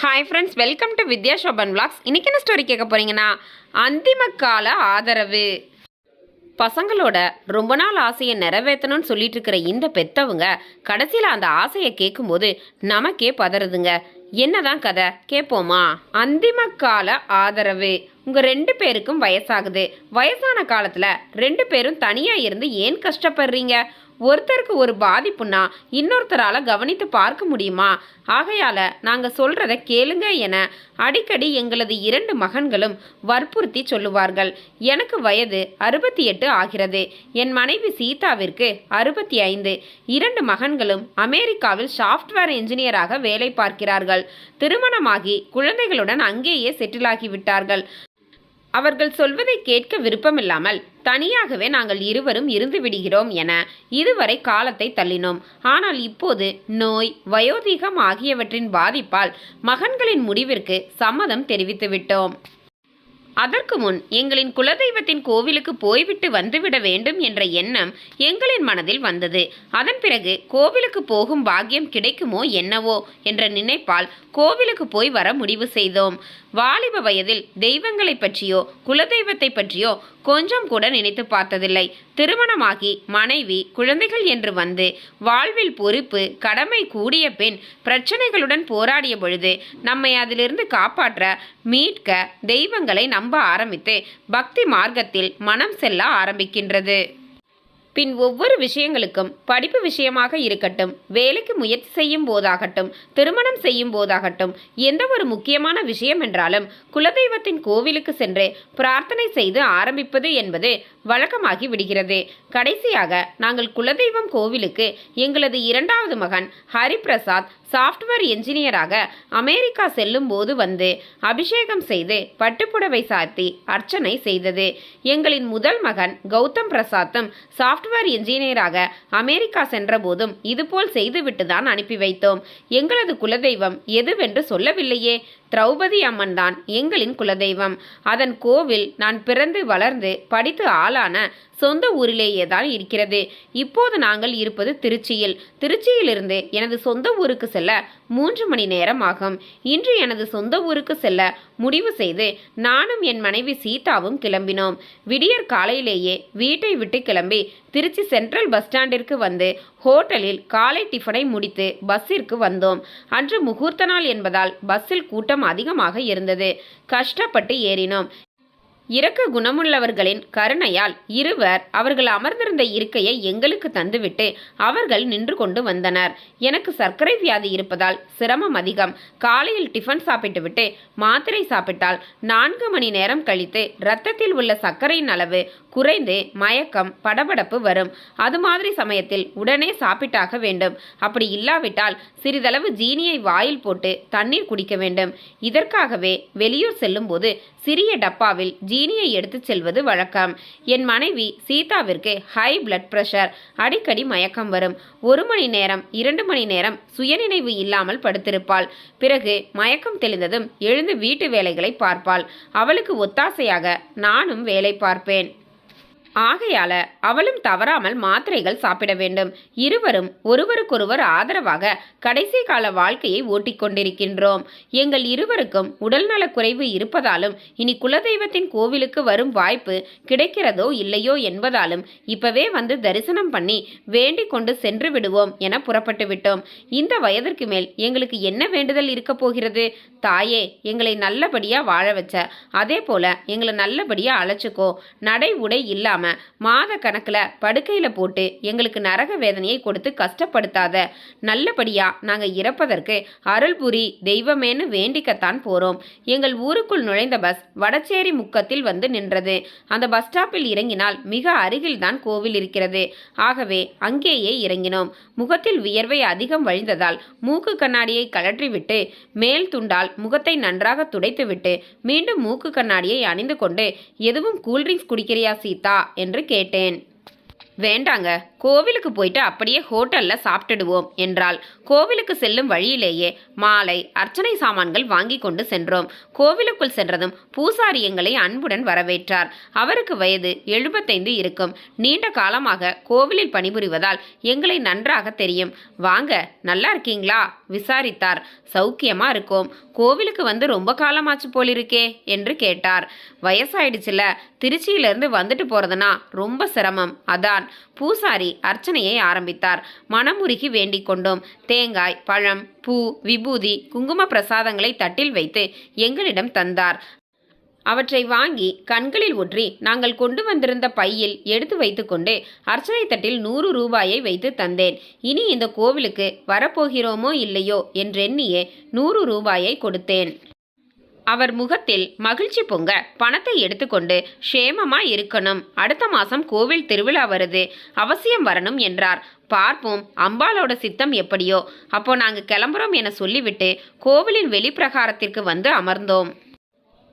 Hi friends welcome to Vidya Shoban blogs இன்றைக்கி என்ன story கேட்க போகிறீங்கன்னா அந்திம கால ஆதரவு. பசங்களோட ரொம்ப நாள் ஆசையை நிறைவேற்றணும்னு சொல்லிட்டு இருக்கிற இந்த பெத்தவங்க கடைசியில் அந்த ஆசையை கேட்கும்போது நமக்கே பதறுதுங்க. என்னதான் கதை? கேட்போமா? அந்திம கால ஆதரவு. உங்கள் ரெண்டு பேருக்கும் வயசாகுது. வயசான காலத்தில் ரெண்டு பேரும் தனியாக இருந்து ஏன் கஷ்டப்படுறீங்க? ஒருத்தருக்கு ஒரு பாதிப்புனா இன்னொருத்தரால கவனித்து பார்க்க முடியுமா? ஆகையால நாங்கள் சொல்றத கேளுங்க என அடிக்கடி எங்களது இரண்டு மகன்களும் வற்புறுத்தி சொல்லுவார்கள். எனக்கு வயது அறுபத்தி எட்டு ஆகிறது. என் மனைவி சீதாவிற்கு அறுபத்தி ஐந்து இரண்டு மகன்களும் அமெரிக்காவில் சாஃப்ட்வேர் என்ஜினியராக வேலை பார்க்கிறார்கள். திருமணமாகி குழந்தைகளுடன் அங்கேயே செட்டிலாகி விட்டார்கள். அவர்கள் சொல்வதை கேட்க விருப்பமில்லாமல் தனியாகவே நாங்கள் இருவரும் இருந்து விடுகிறோம் என இதுவரை காலத்தை தள்ளினோம். ஆனால் இப்போது நோய் வயோதிகம் ஆகியவற்றின் பாதிப்பால் மகன்களின் முடிவிற்கு சம்மதம் தெரிவித்துவிட்டோம். அதற்கு முன் எங்களின் குலதெய்வத்தின் கோவிலுக்கு போய்விட்டு வந்துவிட வேண்டும் என்ற எண்ணம் எங்களின் மனதில் வந்தது. அதன் பிறகு கோவிலுக்கு போகும் பாக்கியம் கிடைக்குமோ என்னவோ என்ற நினைப்பால் கோவிலுக்கு போய் வர முடிவு செய்தோம். வாலிப வயதில் தெய்வங்களை பற்றியோ குலதெய்வத்தை பற்றியோ கொஞ்சம் கூட நினைத்து பார்த்ததில்லை. திருமணமாகி மனைவி குழந்தைகள் என்று வந்து வாழ்வில் பொறுப்பு கடமை கூடிய பின் பிரச்சனைகளுடன் போராடிய பொழுது நம்மை அதிலிருந்து காப்பாற்ற மீட்க தெய்வங்களை நம்ப ஆரம்பித்து பக்தி மார்க்கத்தில் மனம் செல்ல ஆரம்பிக்கின்றது. பின் ஒவ்வொரு விஷயங்களுக்கும் படிப்பு விஷயமாக இருக்கட்டும் வேலைக்கு முயற்சி செய்யும் போதாகட்டும் திருமணம் செய்யும் போதாகட்டும் எந்த ஒரு முக்கியமான விஷயம் என்றாலும் குலதெய்வத்தின் கோவிலுக்கு சென்று பிரார்த்தனை செய்து ஆரம்பிப்பது என்பது வழக்கமாகி விடுகிறது. கடைசியாக நாங்கள் குலதெய்வம் கோவிலுக்கு எங்களது இரண்டாவது மகன் ஹரிபிரசாத் சாஃப்ட்வேர் என்ஜினியராக அமெரிக்கா செல்லும் போது வந்து அபிஷேகம் செய்து பட்டுப்புடவை சாத்தி அர்ச்சனை செய்தது. எங்களின் முதல் மகன் கௌதம் பிரசாத்தும் சாஃப்ட்வேர் என்ஜினியராக அமெரிக்கா சென்றபோதும் இதுபோல் செய்துவிட்டு தான் அனுப்பி வைத்தோம். எங்களது குலதெய்வம் எதுவென்று சொல்லவில்லையே. திரௌபதி அம்மன் தான் எங்களின் குலதெய்வம். அதன் கோவில் நான் பிறந்து வளர்ந்து படித்து ஆளான சொந்த ஊரிலேயே தான் இருக்கிறது. இப்போது நாங்கள் இருப்பது திருச்சியில். திருச்சியிலிருந்து எனது சொந்த ஊருக்கு செல்ல மூன்று மணி நேரம் ஆகும். இன்று எனது சொந்த ஊருக்கு செல்ல முடிவு செய்து நானும் என் மனைவி சீதாவும் கிளம்பினோம். விடியற் காலையிலேயே வீட்டை விட்டு கிளம்பி திருச்சி சென்ட்ரல் பஸ் ஸ்டாண்டிற்கு வந்து ஹோட்டலில் காலை டிஃபனை முடித்து பஸ்ஸிற்கு வந்தோம். அன்று முகூர்த்த நாள் என்பதால் பஸ்ஸில் கூட்டம் அதிகமாக இருந்தது. கஷ்டப்பட்டு ஏறினோம். இரக்க குணமுள்ளவர்களின் கருணையால் இருவர் அவர்கள் அமர்ந்திருந்த இருக்கையை எங்களுக்கு தந்துவிட்டு அவர்கள் நின்று கொண்டு வந்தனர். எனக்கு சர்க்கரை வியாதி இருப்பதால் சிரமம் அதிகம். காலையில் டிஃபன் சாப்பிட்டுவிட்டு மாத்திரை சாப்பிட்டால் நான்கு மணி நேரம் கழித்து இரத்தத்தில் உள்ள சர்க்கரையின் அளவு குறைந்து மயக்கம் படபடப்பு வரும். அது மாதிரி சமயத்தில் உடனே சாப்பிட்டாக வேண்டும். அப்படி இல்லாவிட்டால் சிறிதளவு ஜீனியை வாயில் போட்டு தண்ணீர் குடிக்க வேண்டும். இதற்காகவே வெளியூர் செல்லும்போது சிறிய டப்பாவில் ஜீனியை எடுத்துச் செல்வது வழக்கம். என் மனைவி சீதாவிற்கு ஹை பிளட் பிரஷர் அடிக்கடி மயக்கம் வரும். ஒரு மணி நேரம் இரண்டு மணி நேரம் சுயநினைவு இல்லாமல் படுத்திருப்பாள். பிறகு மயக்கம் தெளிந்ததும் எழுந்து வீட்டு வேலைகளை பார்ப்பாள். அவளுக்கு ஒத்தாசையாக நானும் வேலை பார்ப்பேன். ஆகையால அவளும் தவறாமல் மாத்திரைகள் சாப்பிட வேண்டும். இருவரும் ஒருவருக்கொருவர் ஆதரவாக கடைசி கால வாழ்க்கையை ஓட்டிக்கொண்டிருக்கின்றோம் எங்கள் இருவருக்கும் உடல்நலக் குறைவு இருப்பதாலும் இனி குலதெய்வத்தின் கோவிலுக்கு வரும் வாய்ப்பு கிடைக்கிறதோ இல்லையோ என்பதாலும் இப்பவே வந்து தரிசனம் பண்ணி வேண்டிக் கொண்டு சென்று விடுவோம் என புறப்பட்டு விட்டோம். இந்த வயதிற்கு மேல் எங்களுக்கு என்ன வேண்டுதல் இருக்கப் போகிறது? தாயே எங்களை நல்லபடியா வாழ வச்ச. அதே போல எங்களை நல்லபடியா அழைச்சுக்கோ. நடை உடை இல்லாம மாத கணக்கில் படுக்கையில் போட்டு எங்களுக்கு நரக வேதனையை கொடுத்து கஷ்டப்படுத்தாத. நல்லபடியாக நாங்கள் இறப்பதற்கு அருள்புரி தெய்வமேன்னு வேண்டிக்கத்தான் போகிறோம் எங்கள் ஊருக்குள் நுழைந்த பஸ் வடச்சேரி முக்கத்தில் வந்து நின்றது. அந்த பஸ் ஸ்டாப்பில் இறங்கினால் மிக அருகில்தான் கோவில் இருக்கிறது. ஆகவே அங்கேயே இறங்கினோம். முகத்தில் வியர்வை அதிகம் வழிந்ததால் மூக்கு கண்ணாடியை கழற்றிவிட்டு மேல் துண்டால் முகத்தை நன்றாக துடைத்துவிட்டு மீண்டும் மூக்கு கண்ணாடியை அணிந்து கொண்டு எதுவும் கூல்ட்ரிங்க்ஸ் குடிக்கிறியா சீதா? என்று கேட்டேன். வேண்டாங்க கோவிலுக்கு போயிட்டு அப்படியே ஹோட்டல்ல சாப்பிட்டுடுவோம் என்றாள். கோவிலுக்கு செல்லும் வழியிலேயே மாலை அர்ச்சனை சாமான்கள் வாங்கி கொண்டு சென்றோம். கோவிலுக்குள் சென்றதும் பூசாரி எங்களை அன்புடன் வரவேற்றார். அவருக்கு வயது எழுபத்தைந்து இருக்கும். நீண்ட காலமாக கோவிலில் பணிபுரிவதால் எங்களை நன்றாக தெரியும். வாங்க நல்லா இருக்கீங்களா? விசாரித்தார். சௌக்கியமா இருக்கோம். கோவிலுக்கு வந்து ரொம்ப காலமாச்சு போலிருக்கே என்று கேட்டார். வயசாயிடுச்சுல திருச்சியிலிருந்து வந்துட்டு போறதுனா ரொம்ப சிரமம். அதான் பூசாரி அர்ச்சனையை ஆரம்பித்தார். மனமுருகி வேண்டிக் கொண்டோம். தேங்காய் பழம் பூ விபூதி குங்கும பிரசாதங்களை தட்டில் வைத்து எங்களிடம் தந்தார். அவற்றை வாங்கி கண்களில் ஒற்றி நாங்கள் கொண்டு வந்திருந்த பையில் எடுத்து வைத்துக்கொண்டு அர்ச்சனை தட்டில் நூறு ரூபாயை வைத்து தந்தேன். இனி இந்த கோவிலுக்கு வரப்போகிறோமோ இல்லையோ என்றெண்ணியே நூறு ரூபாயை கொடுத்தேன். அவர் முகத்தில் மகிழ்ச்சி பொங்க பணத்தை எடுத்துக்கொண்டு ஷேமமா இருக்கணும். அடுத்த மாசம் கோவில் திருவிழா வருது. அவசியம் வரணும் என்றார். பார்ப்போம் அம்பாலோட சித்தம் எப்படியோ. அப்போ நாங்கள் கிளம்புறோம் என சொல்லிவிட்டு கோவிலின் வெளிப்பிரகாரத்திற்கு வந்து அமர்ந்தோம்.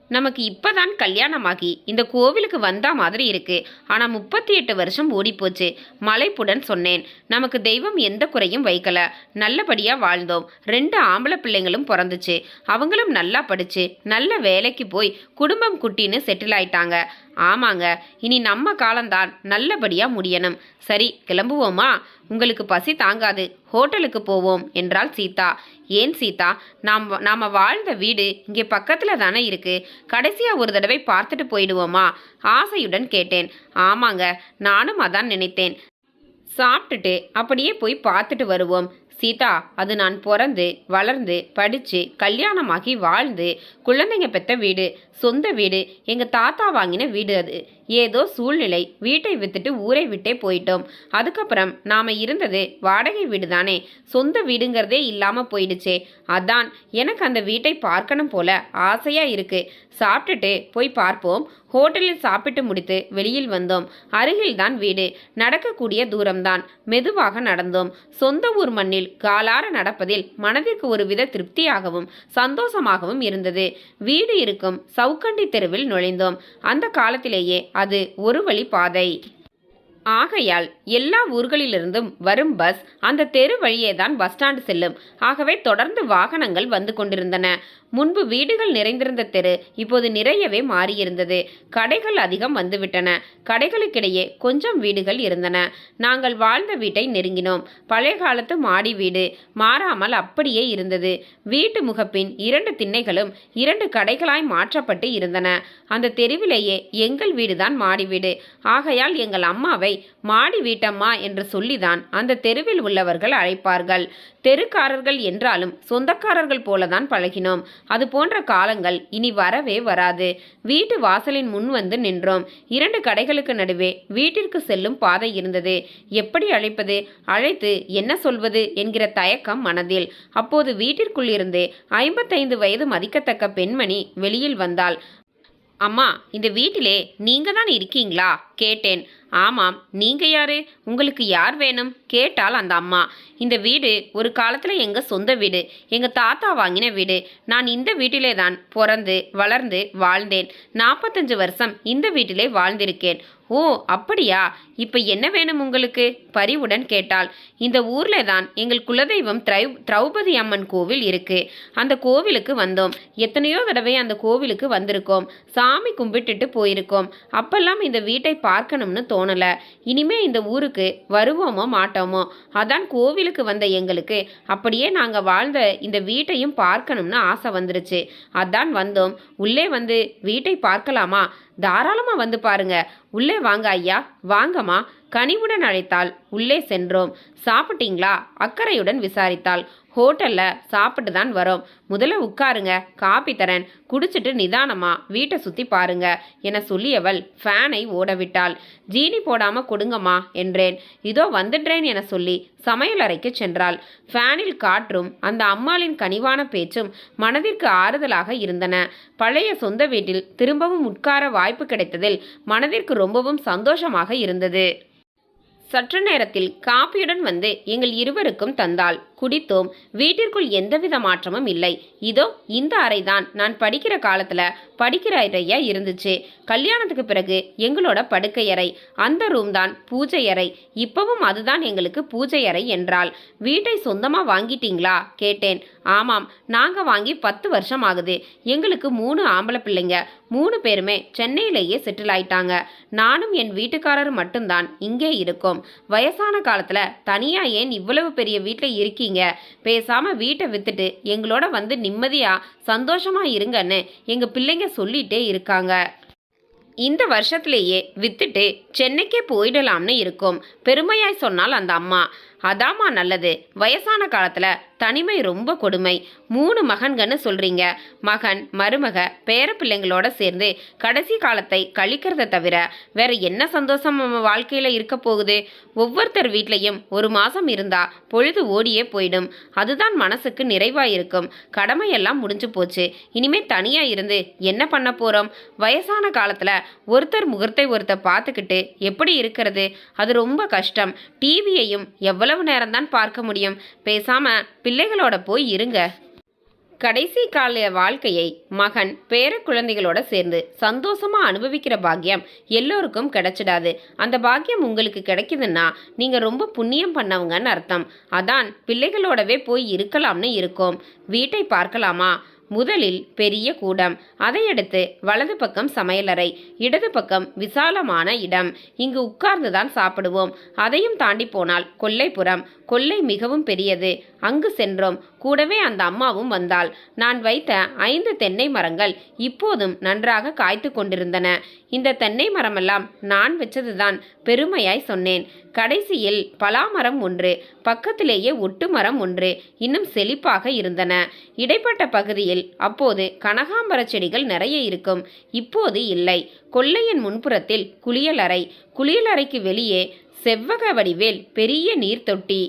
நமக்கு இப்பதான் கல்யாணமாகி இந்த கோவிலுக்கு வந்தா மாதிரி இருக்கு. ஆனா முப்பத்தி எட்டு வருஷம் ஓடிப்போச்சு. மலைப்புடன் சொன்னேன். நமக்கு தெய்வம் எந்த குறையும் வைக்கல. நல்லபடியா வாழ்ந்தோம். ரெண்டு ஆம்பளை பிள்ளைங்களும் பிறந்துச்சு. அவங்களும் நல்லா படிச்சு நல்ல வேலைக்கு போய் குடும்பம் குட்டின்னு செட்டில் ஆயிட்டாங்க. ஆமாங்க. இனி நம்ம காலம்தான். நல்லபடியாக முடியணும். சரி கிளம்புவோமா? உங்களுக்கு பசி தாங்காது. ஹோட்டலுக்கு போவோம் என்றாள் சீதா. ஏன் சீதா? நாம் நாம் வாழ்ந்த வீடு இங்கே பக்கத்தில் தானே இருக்குது கடைசியாக ஒரு தடவை பார்த்துட்டு போயிடுவோமா? ஆசையுடன் கேட்டேன். ஆமாங்க நானும் அதான் நினைத்தேன். சாப்பிட்டுட்டு அப்படியே போய் பார்த்துட்டு வருவோம். சீதா அது நான் பிறந்து வளர்ந்து படித்து கல்யாணமாகி வாழ்ந்து குழந்தைங்க பெற்ற வீடு சொந்த வீடு எங்கள் தாத்தா வாங்கின வீடு அது. ஏதோ சூழ்நிலை. வீட்டை வித்துட்டு ஊரை விட்டே போயிட்டோம். அதுக்கப்புறம் நாம் இருந்தது வாடகை வீடு தானே சொந்த வீடுங்கிறதே இல்லாமல் போயிடுச்சே. அதான் எனக்கு அந்த வீட்டை பார்க்கணும் போல ஆசையாக இருக்கு. சாப்பிட்டுட்டு போய் பார்ப்போம். ஹோட்டலில் சாப்பிட்டு முடித்து வெளியில் வந்தோம். அருகில்தான் வீடு. நடக்கக்கூடிய தூரம்தான். மெதுவாக நடந்தோம். சொந்த ஊர் மண்ணில் காலார நடப்பதில் மனதிற்கு ஒருவித திருப்தியாகவும் சந்தோஷமாகவும் இருந்தது. வீடு இருக்கும் சவுக்கண்டி தெருவில் நுழைந்தோம். அந்த காலத்திலேயே அது ஒரு வழி பாதை ஆகையால் எல்லா ஊர்களிலிருந்தும் வரும் பஸ் அந்த தெரு வழியே தான் பஸ் ஸ்டாண்டு செல்லும். ஆகவே தொடர்ந்து வாகனங்கள் வந்து கொண்டிருந்தன. முன்பு வீடுகள் நிறைந்திருந்த தெரு இப்போது நிறையவே மாறியிருந்தது. கடைகள் அதிகம் வந்துவிட்டன. கடைகளுக்கிடையே கொஞ்சம் வீடுகள் இருந்தன. நாங்கள் வாழ்ந்த வீட்டை நெருங்கினோம். பழைய காலத்து மாடி வீடு மாறாமல் அப்படியே இருந்தது. வீட்டு முகப்பின் இரண்டு திண்ணைகளும் இரண்டு கடைகளாய் மாற்றப்பட்டு இருந்தன. அந்த தெருவிலேயே எங்கள் வீடுதான் மாடி வீடு. ஆகையால் எங்கள் அம்மாவை மாடி வீட்டம்மா என்று சொல்லிதான் அந்த தெருவில் உள்ளவர்கள் அழைப்பார்கள். தெருக்காரர்கள் என்றாலும் சொந்தக்காரர்கள் போலதான் பழகினோம். அது போன்ற காலங்கள் இனி வரவே வராது. வீட்டு வாசலின் முன் வந்து நின்றோம். இரண்டு கடைகளுக்கு நடுவே வீட்டிற்கு செல்லும் பாதை இருந்தது. எப்படி அழைப்பது? அழைத்து என்ன சொல்வது? என்கிற தயக்கம் மனதில். அப்போது வீட்டிற்குள்ளிருந்து ஐம்பத்தைந்து வயது மதிக்கத்தக்க பெண்மணி வெளியில் வந்தாள். அம்மா இந்த வீட்டிலே நீங்க தான் இருக்கீங்களா? கேட்டேன். ஆமாம் நீங்கள் யாரு? உங்களுக்கு யார் வேணும்? கேட்டால் அந்த அம்மா. இந்த வீடு ஒரு காலத்தில் எங்கள் சொந்த வீடு. எங்கள் தாத்தா வாங்கின வீடு. நான் இந்த வீட்டிலே தான் பிறந்து வளர்ந்து வாழ்ந்தேன். நாற்பத்தஞ்சு வருஷம் இந்த வீட்டிலே வாழ்ந்திருக்கேன். ஓ அப்படியா? இப்ப என்ன வேணும் உங்களுக்கு? பரிவுடன் கேட்டாள். இந்த ஊர்ல தான் எங்கள் குலதெய்வம் திரை திரௌபதி அம்மன் கோவில் இருக்கு. அந்த கோவிலுக்கு வந்தோம். எத்தனையோ தடவை அந்த கோவிலுக்கு வந்திருக்கோம். சாமி கும்பிட்டுட்டு போயிருக்கோம். அப்பெல்லாம் இந்த வீட்டை பார்க்கணும்னு தோணல. இனிமே இந்த ஊருக்கு வருவோமோ மாட்டோமோ? அதான் கோவிலுக்கு வந்த எங்களுக்கு. அப்படியே நாங்க வாழ்ந்த இந்த வீட்டையும் பார்க்கணும்னு ஆசை வந்துருச்சு. அதான் வந்தோம். உள்ளே வந்து வீட்டை பார்க்கலாமா? தாராளமா வந்து பாருங்க. உள்ளே வாங்க ஐயா. வாங்கம்மா. கனிவுடன் அழைத்தாள் உள்ளே சென்றோம். சாப்பிட்டீங்களா? அக்கறையுடன் விசாரித்தாள். ஹோட்டல்ல சாப்பிட்டு தான் வரோம். முதல்ல உட்காருங்க. காப்பி தரேன். குடிச்சிட்டு நிதானமா வீட்டை சுத்தி பாருங்க என சொல்லியவள் ஃபேனை ஓடவிட்டாள். ஜீனி போடாம கொடுங்கம்மா என்றேன். இதோ வந்துடுறேன் என சொல்லி சமையலறைக்கு சென்றாள். ஃபேனில் காற்றும் அந்த அம்மாளின் கனிவான பேச்சும் மனதிற்கு ஆறுதலாக இருந்தன. பழைய சொந்த வீட்டில் திரும்பவும் உட்கார வாய்ப்பு கிடைத்ததில் மனதிற்கு ரொம்பவும் சந்தோஷமாக இருந்தது. சற்று நேரத்தில் காப்பியுடன் வந்து எங்கள் இருவருக்கும் தந்தாள். குடித்தோம். வீட்டிற்குள் எந்தவித மாற்றமும் இல்லை. இதோ இந்த அறைதான். நான் படிக்கிற காலத்துல படிக்கிற அறையா இருந்துச்சு. கல்யாணத்துக்கு பிறகு எங்களோட படுக்கை அறை. அந்த ரூம் தான் பூஜை அறை. இப்பவும் அதுதான் எங்களுக்கு பூஜை அறை என்றாள். வீட்டை சொந்தமா வாங்கிட்டீங்களா? கேட்டேன். ஆமாம் நாங்க வாங்கி பத்து வருஷம் ஆகுது. எங்களுக்கு மூணு ஆம்பளை பிள்ளைங்க. மூணு பேருமே சென்னையிலேயே செட்டில் ஆயிட்டாங்க. நானும் என் வீட்டுக்காரர் மட்டும்தான் இங்கே இருக்கோம். வயசான காலத்துல தனியா ஏன் இவ்வளவு பெரிய வீட்டில் இருக்கீங்க? பேசாம வீட்டை வித்துட்டு எங்களோட வந்து நிம்மதியா சந்தோஷமா இருங்கன்னு எங்க பிள்ளைங்க சொல்லிட்டே இருக்காங்க. இந்த வருஷத்திலேயே வித்துட்டு சென்னைக்கே போயிடலாம்னு இருக்கும். பெருமையாய் சொன்னால் அந்த அம்மா. அதாம்மா நல்லது. வயசான காலத்தில் தனிமை ரொம்ப கொடுமை. மூணு மகன்கன்னு சொல்றீங்க. மகன் மருமக பேர பிள்ளைங்களோட சேர்ந்து கடைசி காலத்தை கழிக்கிறத தவிர வேற என்ன சந்தோஷம் நம்ம வாழ்க்கையில இருக்க போகுது? ஒவ்வொருத்தர் வீட்லையும் ஒரு மாசம் இருந்தா பொழுது ஓடியே போயிடும். அதுதான் மனசுக்கு நிறைவா இருக்கும். கடமையெல்லாம் முடிஞ்சு போச்சு. இனிமே தனியா இருந்து என்ன பண்ண போறோம்? வயசான காலத்துல ஒருத்தர் முகத்தை ஒருத்தர் பார்த்துக்கிட்டு எப்படி இருக்கிறது? அது ரொம்ப கஷ்டம். டிவியையும் எவ்வளவு நேரம்தான் பார்க்க முடியும்? பேசாம பிள்ளைகளோட போய் இருங்க. கடைசி கால வாழ்க்கையை மகன் பேர குழந்தைகளோட சேர்ந்து சந்தோஷமா அனுபவிக்கிற பாக்கியம் எல்லோருக்கும் கிடைச்சிடாது. அந்த பாக்கியம் உங்களுக்கு கிடைக்குதுன்னா நீங்க ரொம்ப புண்ணியம் பண்ணவங்கன்னு அர்த்தம். அதான் பிள்ளைகளோடவே போய் இருக்கலாம்னு இருக்கும். வீட்டை பார்க்கலாமா? முதலில் பெரிய கூடம் அதையடுத்து வலது பக்கம் சமையலறை இடது பக்கம் விசாலமான இடம். இங்கு உட்கார்ந்துதான் சாப்பிடுவோம். அதையும் தாண்டி போனால் கொல்லைப்புறம். கொல்லை மிகவும் பெரியது. அங்கு சென்றோம். கூடவே அந்த அம்மாவும் வந்தாள். நான் வைத்த ஐந்து தென்னை மரங்கள் இப்போதும் நன்றாக காய்த்து கொண்டிருந்தன. இந்த தென்னை மரமெல்லாம் நான் வச்சதுதான் பெருமையாய் சொன்னேன். கடைசியில் பலாமரம் ஒன்று பக்கத்திலேயே ஒட்டு மரம் ஒன்று இன்னும் செழிப்பாக இருந்தன. இடைப்பட்ட பகுதியில் அப்போது கனகாம்பர செடிகள் நிறைய இருக்கும். இப்போது இல்லை. கொள்ளையின் முன்புறத்தில் குளியலறை குளியலறைக்கு வெளியே செவ்வக வடிவேல் பெரிய நீர் தொட்டி.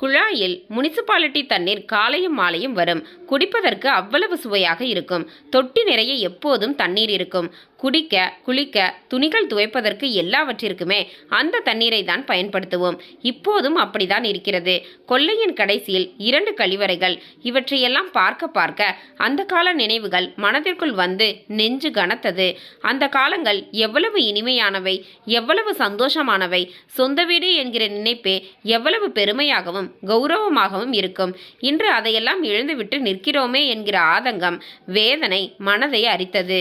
குழாயில் முனிசிபாலிட்டி தண்ணீர் காலையும் மாலையும் வரும். குடிப்பதற்கு அவ்வளவு சுவையாக இருக்கும். தொட்டி நிறைய எப்போதும் தண்ணீர் இருக்கும். குடிக்க குளிக்க துணிகள் துவைப்பதற்கு எல்லாவற்றிற்குமே அந்த தண்ணீரை தான் பயன்படுத்துவோம். இப்போதும் அப்படிதான் இருக்கிறது. கொள்ளையின் கடைசியில் இரண்டு கழிவறைகள். இவற்றையெல்லாம் பார்க்க பார்க்க அந்த கால நினைவுகள் மனதிற்குள் வந்து நெஞ்சு கனத்தது. அந்த காலங்கள் எவ்வளவு இனிமையானவை எவ்வளவு சந்தோஷமானவை. சொந்த வீடு என்கிற நினைப்பே எவ்வளவு பெருமையாகவும் கௌரவமாகவும் இருக்கும். இன்று அதையெல்லாம் இழந்துவிட்டு நிற்கிறோமே என்கிற ஆதங்கம் வேதனை மனதை அரித்தது.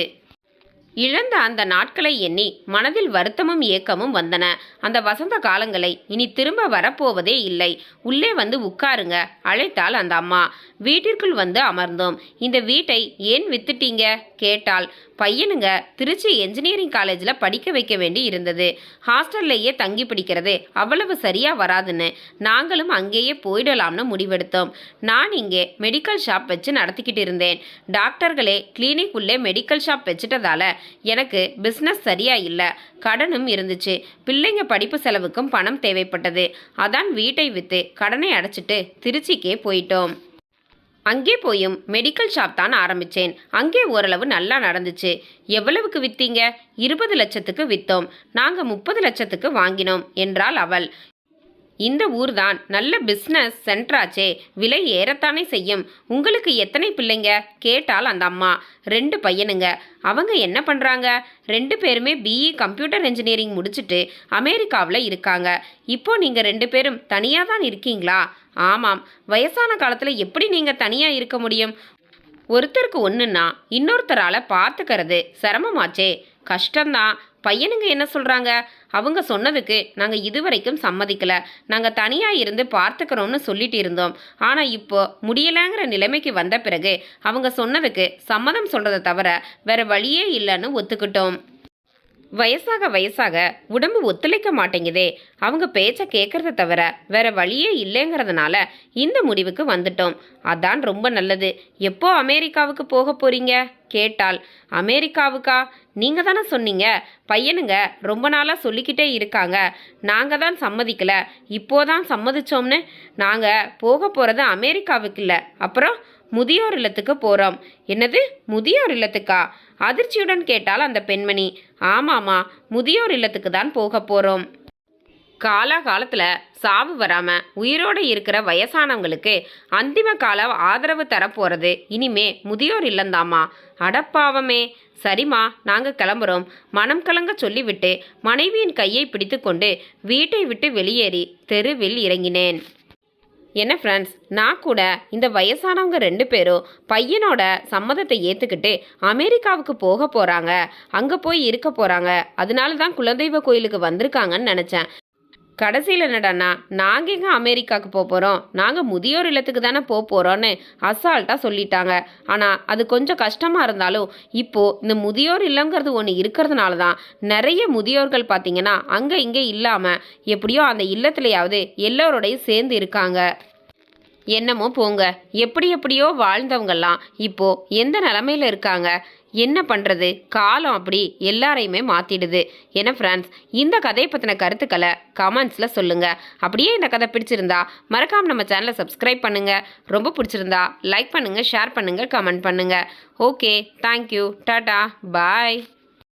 இழந்த அந்த நாட்களை எண்ணி மனதில் வருத்தமும் ஏக்கமும் வந்தன. அந்த வசந்த காலங்களை இனி திரும்ப வரப்போவதே இல்லை. உள்ளே வந்து உட்காருங்க அழைத்தாள் அந்த அம்மா. வீட்டிற்குள் வந்து அமர்ந்தோம். இந்த வீட்டை ஏன் வித்துட்டீங்க? கேட்டால் பையனுங்க திருச்சி என்ஜினியரிங் காலேஜில் படிக்க வைக்க வேண்டி இருந்தது. ஹாஸ்டல்லையே தங்கி பிடிக்கிறது அவ்வளவு சரியாக வராதுன்னு. நாங்களும் அங்கேயே போயிடலாம்னு முடிவெடுத்தோம். நான் இங்கே மெடிக்கல் ஷாப் வச்சு நடத்திக்கிட்டு இருந்தேன். டாக்டர்களே கிளினிக் உள்ளே மெடிக்கல் ஷாப் வச்சுட்டதால எனக்கு பிஸ்னஸ் சரியா இல்லை. கடனும் இருந்துச்சு. பிள்ளைங்க படிப்பு செலவுக்கும் பணம் தேவைப்பட்டது. அதான் வீட்டை விற்று கடனை அடைச்சிட்டு திருச்சிக்கே போயிட்டோம். அங்கே போயும் மெடிக்கல் ஷாப் தான் ஆரம்பிச்சேன். அங்கே ஓரளவு நல்லா நடந்துச்சு. எவ்வளவுக்கு வித்தீங்க? இருபது லட்சத்துக்கு வித்தோம். நாங்கள் முப்பது லட்சத்துக்கு வாங்கினோம் என்றாள் அவள். இந்த ஊர்தான் நல்ல பிஸ்னஸ் சென்ட்ராச்சே விலை ஏறத்தானே செய்யும். உங்களுக்கு எத்தனை பிள்ளைங்க? கேட்டால் அந்த அம்மா. ரெண்டு பையனுங்க. அவங்க என்ன பண்ணுறாங்க ரெண்டு பேருமே பிஇ கம்ப்யூட்டர் இன்ஜினியரிங் முடிச்சுட்டு அமெரிக்காவில் இருக்காங்க. இப்போ நீங்கள் ரெண்டு பேரும் தனியாக தான் இருக்கீங்களா? ஆமாம். வயசான காலத்தில் எப்படி நீங்கள் தனியாக இருக்க முடியும்? ஒருத்தருக்கு ஒன்றுன்னா இன்னொருத்தரால் பார்த்துக்கிறது சிரமமாச்சே. கஷ்டம்தான். பையனுங்க என்ன சொல்கிறாங்க அவங்க சொன்னதுக்கு நாங்கள் இதுவரைக்கும் சம்மதிக்கலை. நாங்கள் தனியாக இருந்து பார்த்துக்கிறோம்னு சொல்லிட்டு இருந்தோம். ஆனால் இப்போ முடியலைங்கிற நிலைமைக்கு வந்த பிறகு அவங்க சொன்னதுக்கு சம்மதம் சொல்கிறத தவிர வேறு வழியே இல்லைன்னு ஒத்துக்கிட்டோம். வயசாக வயசாக உடம்பு ஒத்துழைக்க மாட்டேங்குதே. அவங்க பேச்ச கேட்கறத தவிர வேற வழியே இல்லைங்கிறதுனால இந்த முடிவுக்கு வந்துட்டோம். அதான் ரொம்ப நல்லது. எப்போ அமெரிக்காவுக்கு போக போறீங்க? கேட்டால் அமெரிக்காவுக்கா? நீங்க தானே சொன்னீங்க. பையனுங்க ரொம்ப நாளாக சொல்லிக்கிட்டே இருக்காங்க. நாங்க தான் சம்மதிக்கல. இப்போதான் சம்மதிச்சோம்னு. நாங்க போக போறது அமெரிக்காவுக்கு இல்லை. அப்புறம் முதியோர் இல்லத்துக்கு போகிறோம் என்னது? முதியோர் இல்லத்துக்கா? அதிர்ச்சியுடன் கேட்டால் அந்த பெண்மணி. ஆமாமா முதியோர் இல்லத்துக்கு தான் போக போகிறோம் காலாகாலத்தில் சாவு வராமல் உயிரோடு இருக்கிற வயசானவங்களுக்கு அந்திம கால ஆதரவு தரப்போகிறது இனிமே முதியோர் இல்லந்தாமா அடப்பாவமே சரிம்மா நாங்கள் கிளம்புறோம். மனம் கலங்க சொல்லிவிட்டு மனைவியின் கையை பிடித்துக்கொண்டு வீட்டை விட்டு வெளியேறி தெருவில் இறங்கினேன். என்ன ஃப்ரெண்ட்ஸ் நான் கூட இந்த வயசானவங்க ரெண்டு பேரும் பையனோட சம்மதத்தை ஏற்றுக்கிட்டு அமெரிக்காவுக்கு போக போகிறாங்க அங்கே போய் இருக்க போகிறாங்க அதனால தான் குலதெய்வ கோயிலுக்கு வந்திருக்காங்கன்னு நினச்சேன். கடைசியில் என்னடாண்ணா நாங்கள் எங்கே அமெரிக்காவுக்கு போக போகிறோம் நாங்கள் முதியோர் இல்லத்துக்கு தானே போக போகிறோன்னு அசால்ட்டாக சொல்லிட்டாங்க. ஆனால் அது கொஞ்சம் கஷ்டமாக இருந்தாலும் இப்போது இந்த முதியோர் இல்லங்கிறது ஒன்று இருக்கிறதுனால தான் நிறைய முதியோர்கள் பார்த்தீங்கன்னா அங்கே இங்கே இல்லாமல் எப்படியோ அந்த இல்லத்துலையாவது எல்லோரோடையும் சேர்ந்து இருக்காங்க. என்னமோ போங்க. எப்படி எப்படியோ வாழ்ந்தவங்கெல்லாம் இப்போ எந்த நிலமையில இருக்காங்க? என்ன பண்ணுறது காலம் அப்படி எல்லாரையுமே மாற்றிடுது ஏன்னா ஃப்ரெண்ட்ஸ் இந்த கதையை பற்றின கருத்துக்களை கமெண்ட்ஸில் சொல்லுங்கள் அப்படியே இந்த கதை பிடிச்சிருந்தா மறக்காமல் நம்ம சேனலை சப்ஸ்கிரைப் பண்ணுங்கள் ரொம்ப பிடிச்சிருந்தா லைக் பண்ணுங்கள் ஷேர் பண்ணுங்கள் கமெண்ட் பண்ணுங்கள் ஓகே தேங்க்யூ டாட்டா பாய்